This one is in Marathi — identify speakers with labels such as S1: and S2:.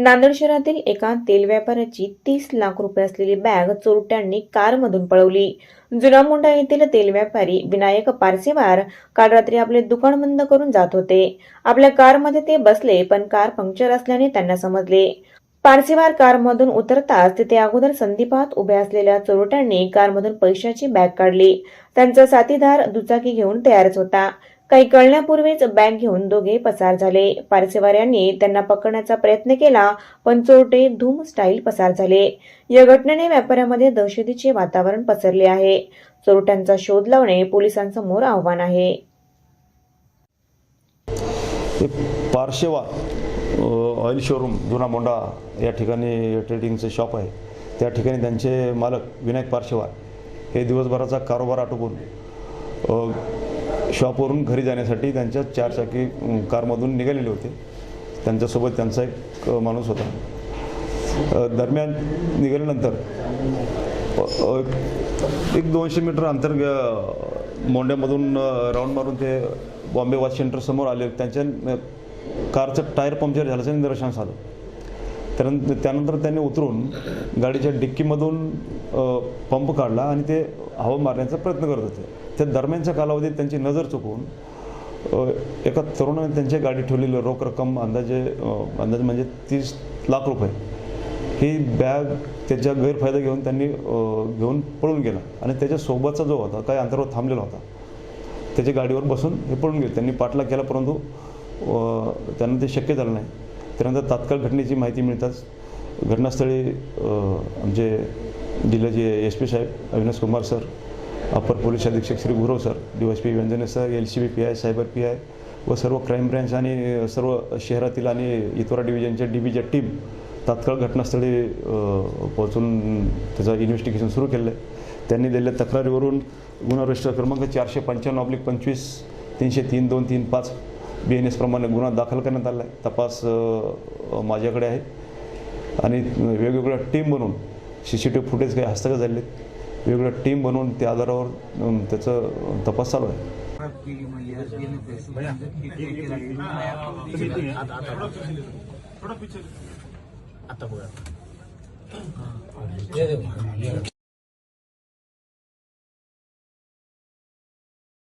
S1: नांदेड शहरातील एका तेल व्यापाऱ्याची तीस लाख रुपये असलेली बॅग चोरट्यांनी कारमधून पळवली. जुना मुंडा येथील तेल व्यापारी विनायक पारसेवार काल रात्री आपले दुकान बंद करून जात होते. आपल्या कारमध्ये ते बसले पण कार पंक्चर असल्याने त्यांना समजले. पारसेवार कारमधून उतरताच तिथे अगोदर संदीपात उभ्या असलेल्या चोरट्यांनी कारमधून पैशाची बॅग काढली. त्यांचा साथीदार दुचाकी घेऊन तयारच होता. काही कळण्यापूर्वीच बॅग घेऊन दोघे पसार झाले. पारसेवाऱ्यांनी त्यांना पकडण्याचा प्रयत्न केला पण चोरटे धूम स्टाईल पसार झाले. या घटनेने व्यापाऱ्यामध्ये दहशतीचे वातावरण पसरले आहे. चोरट्यांचा शोध लावणे पोलिसांसमोर आव्हान आहे.
S2: ते पारशेवा ऑइल शोरूम जुना मोंडा या ठिकाणी ट्रेडिंगचं शॉप आहे. त्या ठिकाणी त्यांचे मालक विनायक पारशेवार हे दिवसभराचा कारोबार आटोपून शॉपवरून घरी जाण्यासाठी त्यांच्या चारचाकी कारमधून निघालेले होते. त्यांच्यासोबत त्यांचा एक माणूस होता. दरम्यान निघाल्यानंतर एक दोनशे मीटर अंतर मोंड्यामधून राऊंड मारून ते बॉम्बे वॉच सेंटर समोर आले. त्यांच्या कारचं टायर पंक्चर झाल्याचं निदर्शनास आलं. त्यानंतर त्यानंतर त्यांनी उतरून गाडीच्या डिक्कीमधून पंप काढला आणि ते हवा मारण्याचा प्रयत्न करत होते. त्या दरम्यानच्या कालावधीत त्यांची नजर चुकवून एका तरुणाने त्यांच्या गाडी ठेवलेली रोख रक्कम अंदाजे अंदाजे म्हणजे तीस लाख रुपये. ही बॅग त्याचा गैरफायदा घेऊन त्यांनी घेऊन पळून गेला आणि त्याच्यासोबतचा जो होता काही अंतरावर थांबलेला होता त्याच्या गाडीवर बसून हे पळून गेले. त्यांनी पाठलाग केला परंतु त्यांना ते शक्य झालं नाही. त्यानंतर तात्काळ घटनेची माहिती मिळताच घटनास्थळी आमचे जिल्ह्याचे एस पी साहेब अविनाश कुमार सर अपर पोलीस अधीक्षक Shri Gurav sir D S P व्यंजने sir L C B P I cyber P I व सर्व क्राईम ब्रँच आणि सर्व शहरातील आणि इतोरा डिव्हिजनच्या डी बीच्या टीम तात्काळ घटनास्थळी पोहोचून त्याचं इन्व्हेस्टिगेशन सुरू केलं आहे. त्यांनी दिलेल्या तक्रारीवरून गुन्हा रजिस्टर क्रमांक चारशे पंच्याण्णव ऑब्लिक पंचवीस तीनशे तीन दोन तीन पाच बी एन एसप्रमाणे गुन्हा दाखल करण्यात आला आहे तपास माझ्याकडे आहे. आणि वेगवेगळ्या टीम बनवून C C T V footage काही हस्तगत झाले आहेत. वेगवेगळ्या टीम बनवून त्या आधारावर त्याचं तपास चालू आहे.